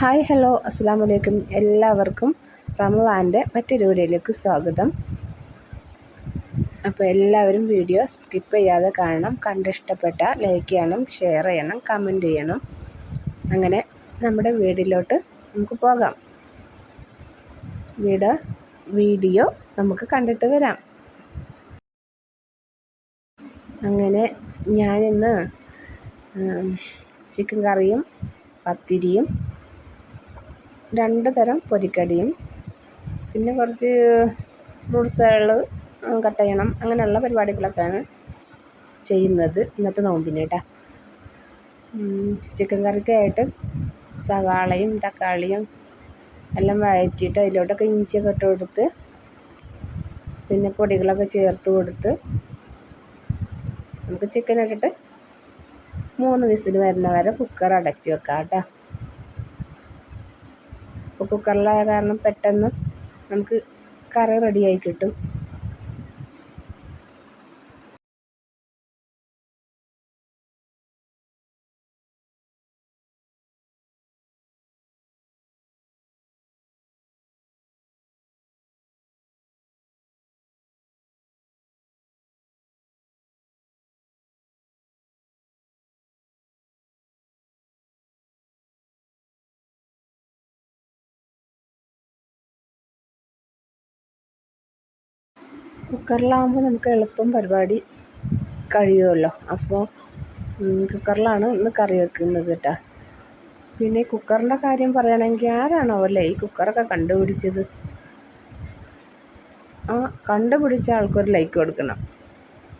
Hi hello അസ്സാം വലൈക്കും എല്ലാവർക്കും റമദാന്റെ മറ്റൊരു വീഡിയോയിലേക്ക് സ്വാഗതം. അപ്പോൾ എല്ലാവരും വീഡിയോ സ്കിപ്പ് ചെയ്യാതെ കാണണം. കണ്ടിഷ്ടപ്പെട്ട ലൈക്ക് ചെയ്യണം ഷെയർ ചെയ്യണം കമന്റ് ചെയ്യണം. അങ്ങനെ നമ്മുടെ വീടിലോട്ട് നമുക്ക് പോകാം. വീട് വീഡിയോ നമുക്ക് കണ്ടിട്ട് വരാം. അങ്ങനെ ഞാനിന്ന് ചിക്കൻ കറിയും പത്തിരിയും രണ്ട് തരം പൊരിക്കടിയും. പിന്നെ കുറച്ച് ഫ്രൂട്ട്സുകൾ കട്ട് ചെയ്യണം. അങ്ങനെയുള്ള പരിപാടികളൊക്കെയാണ് ചെയ്യുന്നത്. ഇന്നത്തെ നോമ്പിന് കേട്ടോ ചിക്കൻ കറിക്കായിട്ട് സവാളയും തക്കാളിയും എല്ലാം വഴറ്റിയിട്ട് അതിലോട്ടൊക്കെ ഇഞ്ചിയൊക്കെ ഇട്ട് കൊടുത്ത് പിന്നെ പൊടികളൊക്കെ ചേർത്ത് കൊടുത്ത് നമുക്ക് ചിക്കൻ ഇട്ടിട്ട് മൂന്ന് വിസിൽ വരുന്ന വരെ കുക്കർ അടച്ച് വെക്കാം കേട്ടോ കുക്കറിലായ കാരണം പെട്ടെന്ന് നമുക്ക് കറി റെഡിയായി കിട്ടും. കുക്കറിലാകുമ്പോൾ നമുക്ക് എളുപ്പം പരിപാടി കഴിയുമല്ലോ. അപ്പോൾ കുക്കറിലാണ് ഇന്ന് കറി വെക്കുന്നത് കേട്ടോ. പിന്നെ കുക്കറിന്റെ കാര്യം പറയുകയാണെങ്കിൽ ആരാണോ അല്ലേ ഈ കുക്കറൊക്കെ കണ്ടുപിടിച്ചത്? ആ കണ്ടുപിടിച്ച ആൾക്കൊരു ലൈക്ക് കൊടുക്കണം.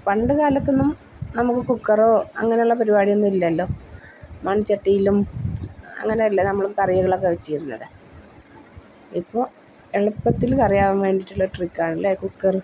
പണ്ട് കാലത്തൊന്നും നമുക്ക് കുക്കറോ അങ്ങനെയുള്ള പരിപാടിയൊന്നും ഇല്ലല്ലോ. മൺചട്ടിയിലും അങ്ങനെയല്ലേ നമ്മൾ കറികളൊക്കെ വെച്ചിരുന്നത്. ഇപ്പോൾ എളുപ്പത്തിൽ കറിയാവാൻ വേണ്ടിയിട്ടുള്ള ട്രിക്കാണല്ലേ കുക്കർ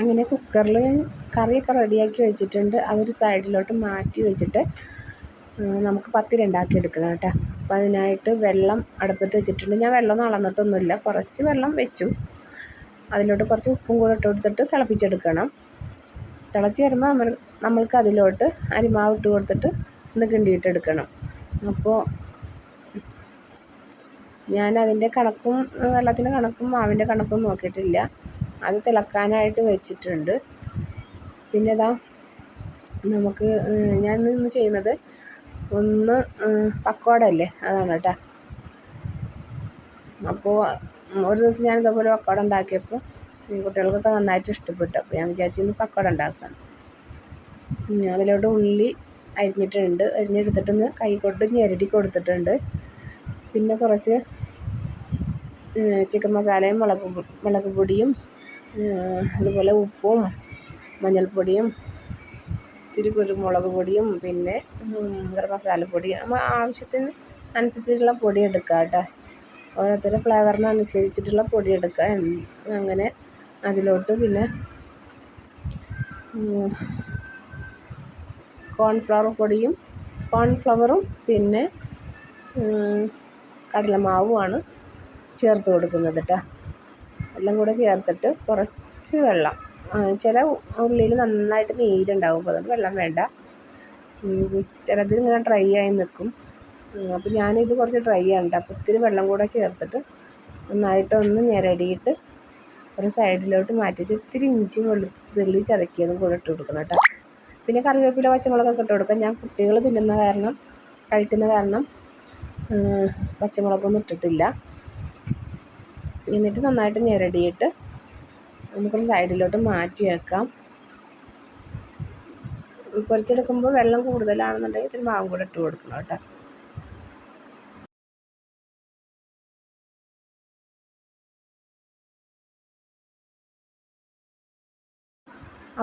അങ്ങനെ കുക്കറിൽ കറിയൊക്കെ റെഡിയാക്കി വെച്ചിട്ടുണ്ട്. അതൊരു സൈഡിലോട്ട് മാറ്റി വെച്ചിട്ട് നമുക്ക് പത്തിരി ഉണ്ടാക്കി എടുക്കണം കേട്ടോ. അപ്പോൾ അതിനായിട്ട് വെള്ളം അടുപ്പത്ത് വെച്ചിട്ടുണ്ട്. ഞാൻ വെള്ളം അളന്നിട്ടൊന്നുമില്ല കുറച്ച് വെള്ളം വെച്ചു. അതിലോട്ട് കുറച്ച് ഉപ്പും കൂടെ ഇട്ട് കൊടുത്തിട്ട് തിളപ്പിച്ചെടുക്കണം. തിളച്ച് വരുമ്പോൾ നമ്മൾ നമ്മൾക്ക് അതിലോട്ട് അരിമാവ് ഇട്ട് കൊടുത്തിട്ട് ഒന്ന് കിണ്ടിയിട്ടെടുക്കണം. അപ്പോൾ ഞാൻ അതിന്റെ കണക്കും വെള്ളത്തിന്റെ കണക്കും മാവിന്റെ കണക്കും നോക്കിയിട്ടില്ല. അത് തിളക്കാനായിട്ട് വെച്ചിട്ടുണ്ട്. പിന്നെ ഇതാ നമുക്ക് ഞാൻ ഇന്ന് ചെയ്യുന്നത് ഒന്ന് പക്കോട അല്ലേ അതാണ് കേട്ടോ അപ്പോൾ ഒരു ദിവസം ഞാൻ ഇതേപോലെ പക്കോട ഉണ്ടാക്കിയപ്പോൾ കുട്ടികൾക്കൊക്കെ നന്നായിട്ട് ഇഷ്ടപ്പെട്ടു. അപ്പോൾ ഞാൻ വിചാരിച്ചു ഇന്ന് പക്കോട ഉണ്ടാക്കാം. അതിലോട്ട് ഉള്ളി അരിഞ്ഞിട്ടുണ്ട്. അരിഞ്ഞെടുത്തിട്ടൊന്ന് കൈ കൊണ്ട് ഞെരടി കൊടുത്തിട്ടുണ്ട്. പിന്നെ കുറച്ച് ചിക്കൻ മസാലയും മുളക് മുളക് പൊടിയും അതുപോലെ ഉപ്പും മഞ്ഞൾപ്പൊടിയും ഇത്തിരി കുരുമുളക് പൊടിയും പിന്നെ ഗരം മസാലപ്പൊടിയും നമ്മൾ ആവശ്യത്തിന് അനുസരിച്ചിട്ടുള്ള പൊടി എടുക്കുക കേട്ടോ ഓരോരുത്തരുടെ ഫ്ലേവറിന് അനുസരിച്ചിട്ടുള്ള പൊടി എടുക്കുക അങ്ങനെ അതിലോട്ട് പിന്നെ കോൺഫ്ലവർ പൊടിയും കോൺഫ്ലവറും പിന്നെ കടലമാവുമാണ് ചേർത്ത് കൊടുക്കുന്നത് കേട്ടോ എല്ലാം കൂടെ ചേർത്തിട്ട് കുറച്ച് വെള്ളം. ചില ഉള്ളിയിൽ നന്നായിട്ട് നീരുണ്ടാവും. അപ്പോൾ അതുകൊണ്ട് വെള്ളം വേണ്ട. ചിലതിങ്ങനെ ഡ്രൈ ആയി നിൽക്കും അപ്പോൾ ഞാനിത് കുറച്ച് ഡ്രൈ ആണ് അപ്പോൾ ഇത്തിരി വെള്ളം കൂടെ ചേർത്തിട്ട് നന്നായിട്ട് ഒന്ന് ഞെരടിയിട്ട് ഒരു സൈഡിലോട്ട് മാറ്റി വെച്ച് ഇത്തിരി ഇഞ്ചി വെളുത്തുള്ളി ചതക്കിയതും കൂടെ ഇട്ട് കൊടുക്കണം കേട്ടോ. പിന്നെ കറിവേപ്പില പച്ചമുളകൊക്കെ ഇട്ട് കൊടുക്കാം. ഞാൻ കുട്ടികൾ തിന്നുന്ന കാരണം കഴിക്കുന്ന കാരണം പച്ചമുളകൊന്നും ഇട്ടിട്ടില്ല. എന്നിട്ട് നന്നായിട്ട് ഞെരടിയിട്ട് നമുക്കൊരു സൈഡിലോട്ട് മാറ്റി വെക്കാം. പൊരിച്ചെടുക്കുമ്പോൾ വെള്ളം കൂടുതലാണെന്നുണ്ടെങ്കിൽ ഇത്തിരി മാവും കൂടെ ഇട്ട് കൊടുക്കണം കേട്ടോ.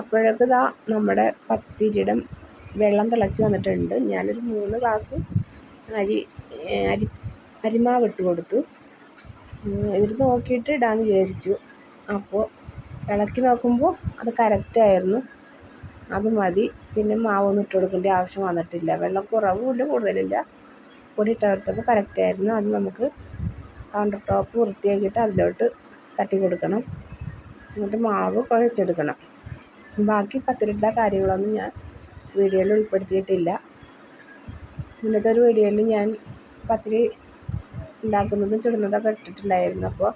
അപ്പോഴൊക്കെ ഇതാ നമ്മുടെ പത്തിരിയുടെ വെള്ളം തിളച്ച് വന്നിട്ടുണ്ട്. ഞാനൊരു മൂന്ന് ഗ്ലാസ് അരി അരി അരിമാവ് ഇട്ട് കൊടുത്തു. എന്നിട്ട് നോക്കിയിട്ട് ഇടാമെന്ന് വിചാരിച്ചു. അപ്പോൾ ഇളക്കി നോക്കുമ്പോൾ അത് കറക്റ്റായിരുന്നു അത് മതി. പിന്നെ മാവൊന്നും ഇട്ട് കൊടുക്കേണ്ട ആവശ്യം വന്നിട്ടില്ല. വെള്ളം കുറവുമില്ല കൂടുതലില്ല. പൊടി ഇട്ട് കൊടുത്തപ്പോൾ കറക്റ്റായിരുന്നു അത് നമുക്ക് കൗണ്ടർ ടോപ്പ് വൃത്തിയാക്കിയിട്ട് അതിലോട്ട് തട്ടി കൊടുക്കണം. എന്നിട്ട് മാവ് കുഴച്ചെടുക്കണം. ബാക്കി പത്തിരിട്ട കാര്യങ്ങളൊന്നും ഞാൻ വീഡിയോയിൽ ഉൾപ്പെടുത്തിയിട്ടില്ല. മുന്നത്തെ ഒരു വീഡിയോയിൽ ഞാൻ പത്തിരി ഉണ്ടാക്കുന്നതും ചുടുന്നതൊക്കെ ഇട്ടിട്ടുണ്ടായിരുന്നു. അപ്പോൾ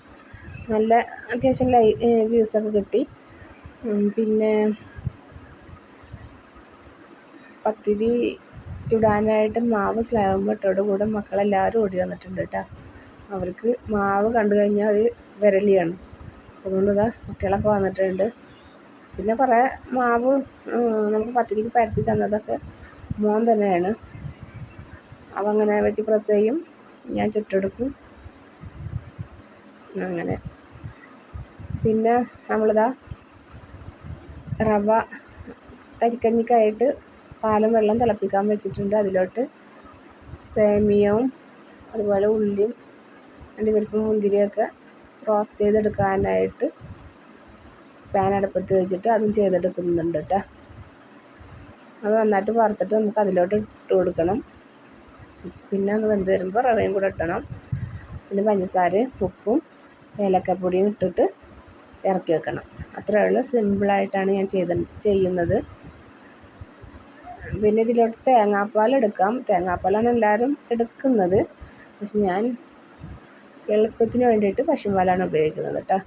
നല്ല അത്യാവശ്യം ലൈ വ്യൂസൊക്കെ കിട്ടി. പിന്നെ പത്തിരി ചുടാനായിട്ട് മാവ് സ്ലാബ് ഇട്ടോടുകൂടെ മക്കളെല്ലാവരും ഓടി വന്നിട്ടുണ്ട് കേട്ടോ. അവർക്ക് മാവ് കണ്ടു കഴിഞ്ഞാൽ ഒരു വിരലിയാണ്. അതുകൊണ്ട് ഇതാ കുട്ടികളൊക്കെ വന്നിട്ടുണ്ട്. പിന്നെ കുറേ മാവ് നമുക്ക് പത്തിരിക്ക് പരത്തി തന്നതൊക്കെ മോൻ തന്നെയാണ്. അവ അങ്ങനെ വെച്ച് പ്രസ് ചെയ്യും. ഞാൻ ചുട്ടെടുക്കും. അങ്ങനെ. പിന്നെ നമ്മളിതാ റവ തരിക്കഞ്ഞിക്കായിട്ട് പാലും വെള്ളം തിളപ്പിക്കാൻ വെച്ചിട്ടുണ്ട് അതിലോട്ട്. സേമിയവും അതുപോലെ ഉള്ളിയും അണ്ടിപ്പരിപ്പും മുന്തിരിയൊക്കെ റോസ്റ്റ് ചെയ്തെടുക്കാനായിട്ട് പാൻ അടുപ്പത്ത് വെച്ചിട്ട് അതും ചെയ്തെടുക്കുന്നുണ്ട് കേട്ടോ അത് നന്നായിട്ട് വറുത്തിട്ട് നമുക്ക് അതിലോട്ട് ഇട്ട് കൊടുക്കണം. പിന്നെ അത് വെന്ത് വരുമ്പോൾ റവയും കൂടെ ഇട്ടണം. പിന്നെ പഞ്ചസാരയും ഉപ്പും ഏലക്കപ്പൊടിയും ഇട്ടിട്ട് ഇറക്കി വെക്കണം. അത്രയേ ഉള്ളൂ. സിമ്പിളായിട്ടാണ് ഞാൻ ചെയ്ത ചെയ്യുന്നത്. പിന്നെ ഇതിലോട്ട് തേങ്ങാപ്പാൽ എടുക്കാം. തേങ്ങാപ്പാലാണ് എല്ലാവരും എടുക്കുന്നത്. പക്ഷെ ഞാൻ എളുപ്പത്തിന് വേണ്ടിയിട്ട് പശുപാലാണ് ഉപയോഗിക്കുന്നത് കേട്ടോ.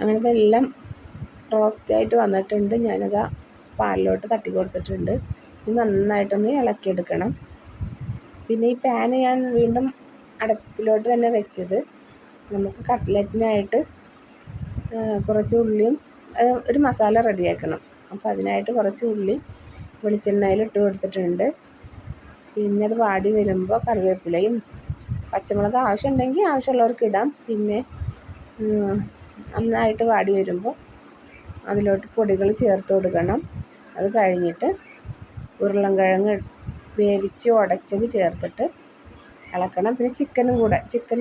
അങ്ങനത്തെ എല്ലാം റോസ്റ്റ് ആയിട്ട് വന്നിട്ടുണ്ട്. ഞാനത് പാലിലോട്ട് തട്ടി കൊടുത്തിട്ടുണ്ട് ഇത് നന്നായിട്ടൊന്ന് ഇളക്കിയെടുക്കണം. പിന്നെ ഈ പാന് ഞാൻ വീണ്ടും അടപ്പിലോട്ട് തന്നെ വെച്ചത് നമുക്ക് കട്ട്ലറ്റിനായിട്ട് കുറച്ച് ഉള്ളിയും ഒരു മസാല റെഡിയാക്കണം. അപ്പോൾ അതിനായിട്ട് കുറച്ച് ഉള്ളി വെളിച്ചെണ്ണയിൽ ഇട്ട് കൊടുത്തിട്ടുണ്ട്. പിന്നെ അത് വാടി വരുമ്പോൾ കറിവേപ്പിലയും പച്ചമുളക് ആവശ്യമുണ്ടെങ്കിൽ ആവശ്യമുള്ളവർക്ക് ഇടാം. പിന്നെ നന്നായിട്ട് വാടി വരുമ്പോൾ അതിലോട്ട് പൊടികൾ ചേർത്ത് കൊടുക്കണം. അത് കഴിഞ്ഞിട്ട് ഉരുളൻകിഴങ്ങ് വേവിച്ച് ഉടച്ചത് ചേർത്തിട്ട് ഇളക്കണം. പിന്നെ ചിക്കനും കൂടെ ചിക്കൻ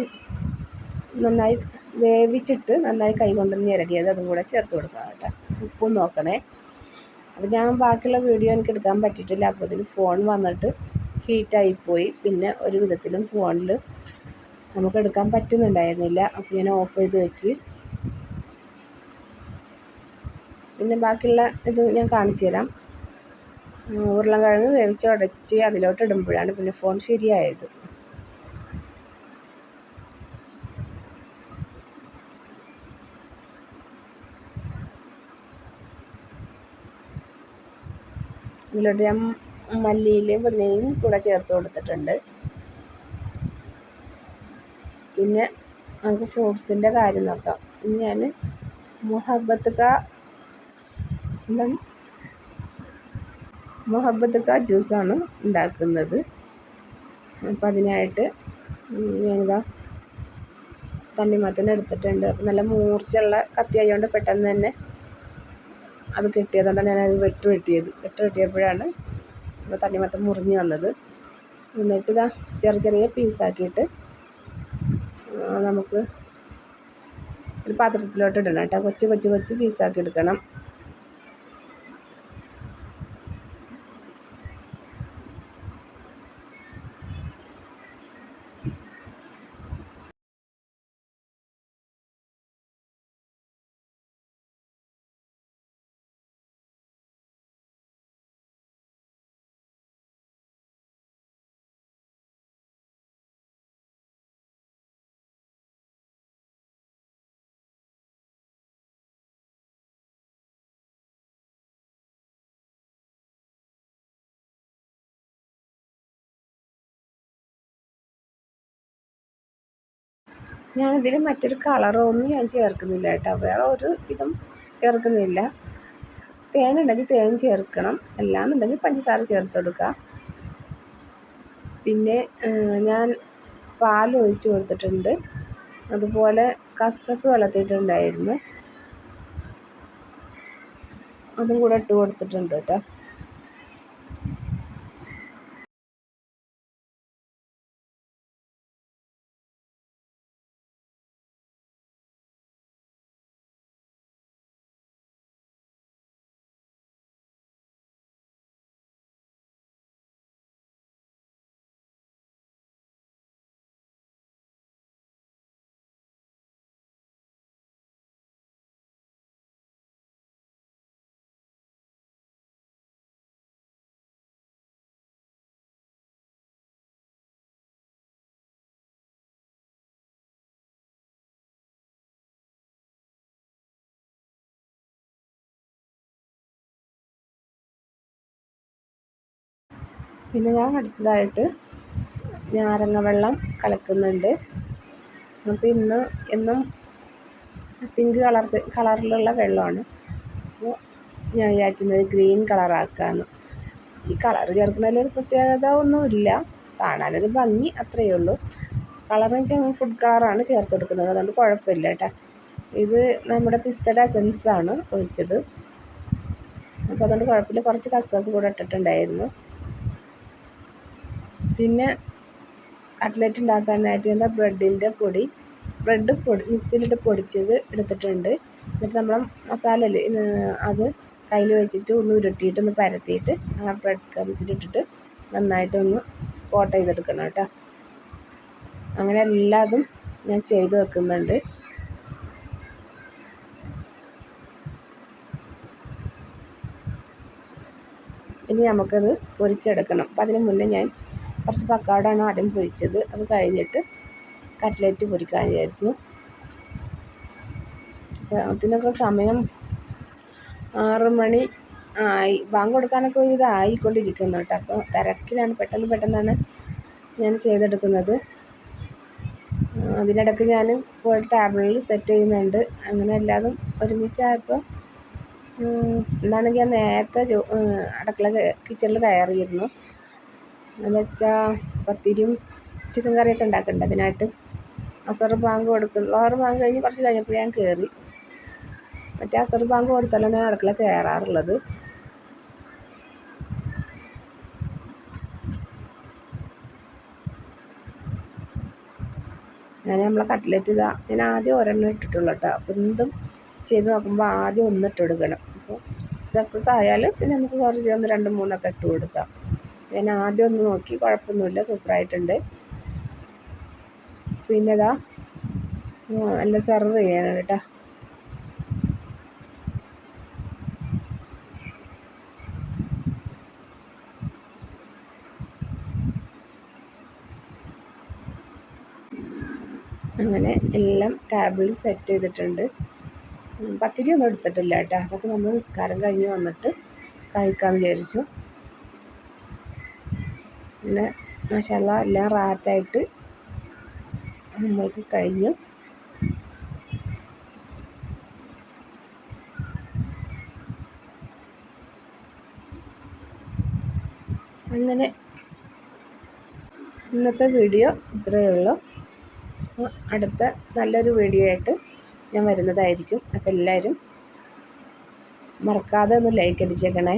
നന്നായി വേവിച്ചിട്ട് നന്നായി കൈ കൊണ്ട് ഞെരടിയത് അതും കൂടെ ചേർത്ത് കൊടുക്കണം കേട്ടോ. ഉപ്പും നോക്കണേ. അപ്പോൾ ഞാൻ ബാക്കിയുള്ള വീഡിയോ എനിക്ക് എടുക്കാൻ പറ്റിയിട്ടില്ല. അപ്പോൾ ഇതിന് ഫോൺ വന്നിട്ട് ഹീറ്റായിപ്പോയി പിന്നെ ഒരു വിധത്തിലും ഫോണിൽ നമുക്ക് എടുക്കാൻ പറ്റുന്നുണ്ടായിരുന്നില്ല. അപ്പോൾ ഞാൻ ഓഫ് ചെയ്ത് വെച്ച് പിന്നെ ബാക്കിയുള്ള ഇത് ഞാൻ കാണിച്ചു തരാം. ഉരുളൻകിഴങ്ങ് വേവിച്ച് ഉടച്ച് അതിലോട്ട് ഇടുമ്പോഴാണ് പിന്നെ ഫോൺ ശരിയായത്. ഇതിലോട്ട് ഞാൻ മല്ലിയിലും പുതിനയും കൂടെ ചേർത്ത് കൊടുത്തിട്ടുണ്ട്. പിന്നെ നമുക്ക് ഫ്രൂട്ട്സിന്റെ കാര്യം നോക്കാം. ഇനി ഞാൻ മുഹബത്ത് കാ മുഹബത്ത് കാ ജ്യൂസാണ് ഉണ്ടാക്കുന്നത്. അപ്പം അതിനായിട്ട് ഞാനിതാ തണ്ണിമത്തൻ എടുത്തിട്ടുണ്ട്. അപ്പം നല്ല മൂർച്ചയുള്ള കത്തി ആയതുകൊണ്ട് പെട്ടെന്ന് തന്നെ അത് കിട്ടിയതുകൊണ്ടാണ് ഞാനത് വെട്ട് വെട്ടിയത്. വെട്ട് വെട്ടിയപ്പോഴാണ് നമ്മുടെ തണ്ണിമത്തം മുറിഞ്ഞ് വന്നത്. എന്നിട്ട് ഇതാ ചെറിയ ചെറിയ പീസാക്കിയിട്ട് നമുക്ക് ഒരു പാത്രത്തിലോട്ട് ഇടണം കേട്ടോ. കൊച്ചു കൊച്ചു കൊച്ചു പീസാക്കി എടുക്കണം. ഞാനിതിൽ മറ്റൊരു കളറോ ഒന്നും ഞാൻ ചേർക്കുന്നില്ല കേട്ടോ. വേറെ ഒരു ഇതും ചേർക്കുന്നില്ല. തേനുണ്ടെങ്കിൽ തേൻ ചേർക്കണം. അല്ലാന്നുണ്ടെങ്കിൽ പഞ്ചസാര ചേർത്ത് കൊടുക്കുക പിന്നെ ഞാൻ പാൽ ഒഴിച്ച് കൊടുത്തിട്ടുണ്ട്. അതുപോലെ കസ്കസ് വളർത്തിയിട്ടുണ്ടായിരുന്നു അതും കൂടെ ഇട്ട് കൊടുത്തിട്ടുണ്ട് കേട്ടോ. പിന്നെ ഞാൻ അടുത്തതായിട്ട് നാരങ്ങ വെള്ളം കലക്കുന്നുണ്ട്. അപ്പോൾ ഇന്ന് എന്നും പിങ്ക് കളർ കളറിലുള്ള വെള്ളമാണ്. അപ്പോൾ ഞാൻ വിചാരിച്ചിരുന്നത് ഗ്രീൻ കളറാക്കാമെന്ന് ഈ കളർ ചേർക്കുന്നതിൽ ഒരു പ്രത്യേകത ഒന്നുമില്ല. കാണാനൊരു ഭംഗി അത്രയേ ഉള്ളൂ. കളറെന്ന് വെച്ചാൽ ഫുഡ് കളറാണ് ചേർത്ത് കൊടുക്കുന്നത്. അതുകൊണ്ട് കുഴപ്പമില്ല കേട്ടോ ഇത് നമ്മുടെ പിസ്തയുടെ എസൻസാണ് ഒഴിച്ചത്. അപ്പോൾ അതുകൊണ്ട് കുഴപ്പമില്ല. കുറച്ച് കസ്കസ് കൂടെ ഇട്ടിട്ടുണ്ടായിരുന്നു. പിന്നെ കട്ട്ലറ്റ് ഉണ്ടാക്കാനായിട്ട് എന്താ ബ്രെഡിന്റെ പൊടി. ബ്രെഡ് പൊടി മിക്സിയിലിട്ട് പൊടിച്ചത് എടുത്തിട്ടുണ്ട്. എന്നിട്ട് നമ്മൾ മസാല അത് കയ്യിൽ വെച്ചിട്ട് ഒന്ന് ഉരുട്ടിയിട്ട് ഒന്ന് പരത്തിയിട്ട് ആ ബ്രെഡ് ക്രംസിലിട്ടിട്ട് നന്നായിട്ടൊന്ന് കോട്ട് ചെയ്തെടുക്കണം കേട്ടോ. അങ്ങനെ എല്ലാതും ഞാൻ ചെയ്ത് വെക്കുന്നുണ്ട്. ഇനി നമുക്കത് പൊരിച്ചെടുക്കണം. അപ്പം അതിന് മുന്നേ ഞാൻ കുറച്ച് പക്കാടാണ് ആദ്യം പൊരിച്ചത്. അത് കഴിഞ്ഞിട്ട് കട്ട്ലറ്റ് പൊരിക്കാൻ വിചാരിച്ചു. അതിനൊക്കെ സമയം ആറ് മണി ആയി. ബാങ്ക് കൊടുക്കാനൊക്കെ ഒരു ഇതായിക്കൊണ്ടിരിക്കുന്നു കേട്ടോ. അപ്പോൾ തിരക്കിലാണ്. പെട്ടെന്ന് പെട്ടെന്നാണ് ഞാൻ ചെയ്തെടുക്കുന്നത്. അതിനിടയ്ക്ക് ഞാൻ പോയിട്ട് ടേബിളിൽ സെറ്റ് ചെയ്യുന്നുണ്ട്. അങ്ങനെ എല്ലാതും ഒരുമിച്ചായപ്പോൾ എന്താണെങ്കിൽ ഞാൻ നേരത്തെ അടുക്കള കിച്ചണിൽ കയറിയിരുന്നു. എന്താ വെച്ചാൽ പത്തിരിയും ചിക്കൻ കറിയൊക്കെ ഉണ്ടാക്കുന്നുണ്ട് അതിനായിട്ട്. അസർ ബാങ്ക് കൊടുക്കുന്നു. അസർ ബാങ്ക് കഴിഞ്ഞ് കുറച്ച് കഴിഞ്ഞപ്പോൾ ഞാൻ കയറി മറ്റേ അസർ ബാങ്ക് കൊടുത്താലാണ് ഞാൻ അടുക്കള കയറാറുള്ളത് ഞാൻ നമ്മളെ കട്ട്ലറ്റ് ഇതാ. ഞാൻ ആദ്യം ഒരെണ്ണം ഇട്ടിട്ടുള്ളൂ കേട്ടോ. അപ്പോൾ എന്തും ചെയ്ത് നോക്കുമ്പോൾ ആദ്യം ഒന്നിട്ട് കൊടുക്കണം. അപ്പോൾ സക്സസ് ആയാൽ പിന്നെ നമുക്ക് കുറച്ച് ഒന്ന് രണ്ട് മൂന്നൊക്കെ ഇട്ട് കൊടുക്കാം. ഞാൻ ആദ്യം ഒന്ന് നോക്കി കുഴപ്പമൊന്നുമില്ല സൂപ്പറായിട്ടുണ്ട്. പിന്നെ ഇതാ നല്ല സെർവ് ചെയ്യണം കേട്ടോ. അങ്ങനെ എല്ലാം ടേബിളിൽ സെറ്റ് ചെയ്തിട്ടുണ്ട്. പത്തിരി ഒന്നും എടുത്തിട്ടില്ല കേട്ടോ. അതൊക്കെ നമ്മൾ നിസ്കാരം കഴിഞ്ഞ് വന്നിട്ട് കഴിക്കാമെന്ന് വിചാരിച്ചു. പിന്നെ മസാല എല്ലാം റാത്തായിട്ട് നമ്മൾക്ക് കഴിഞ്ഞു. അങ്ങനെ ഇന്നത്തെ വീഡിയോ ഇത്രയേ ഉള്ളൂ. അടുത്ത നല്ലൊരു വീഡിയോ ആയിട്ട് ഞാൻ വരുന്നതായിരിക്കും. അപ്പോൾ എല്ലാവരും മറക്കാതെ ഒന്ന് ലൈക്ക് അടിച്ചേക്കണേ.